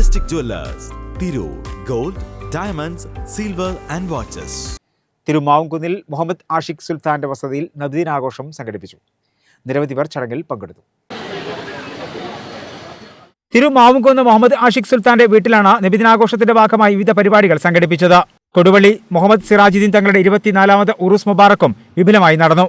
Majestic Tirur gold diamonds silver and watches തിരു തിരുമാവുംകുന്നിൽ മുഹമ്മദ് ആഷിഖ് സുൽത്താന്റെ വസതിയിൽ നബിദിനാഘോഷം സംഘടിപ്പിച്ചു. നിരവധി പേർ ചടങ്ങിൽ പങ്കെടുത്തു. തിരുമാവുംകുന്ന് മുഹമ്മദ് ആഷിഖ് സുൽത്താന്റെ വീട്ടിലാണ് നബിദിനാഘോഷത്തിന്റെ ഭാഗമായി വിവിധ പരിപാടികൾ സംഘടിപ്പിച്ചത്. കൊടുവള്ളി മുഹമ്മദ് സിറാജുദ്ദീൻ തങ്ങളുടെ ഇരുപത്തിനാലാമത് ഉറുസ് മുബാറക്കും വിപുലമായി നടന്നു.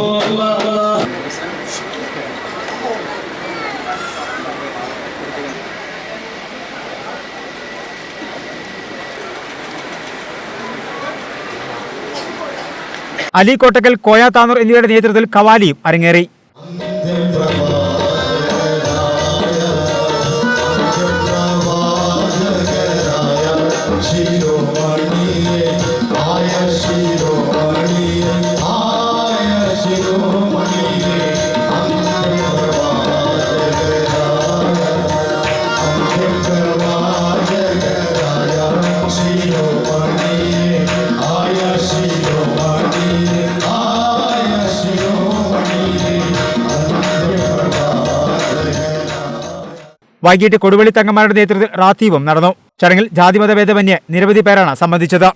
അലി കോട്ടക്കൽ കോയ താനൂർ എന്നിവരുടെ നേതൃത്വത്തിൽ കവാലിയും അരങ്ങേറി. ശിരോമണിയെ വൈകിട്ട് കൊടുവള്ളി തങ്ങന്മാരുടെ നേതൃത്വത്തിൽ റാത്തീവും നടന്നു. ചടങ്ങിൽ ജാതിമത ഭേദമന്യേ നിരവധി പേരാണ് സംബന്ധിച്ചത്.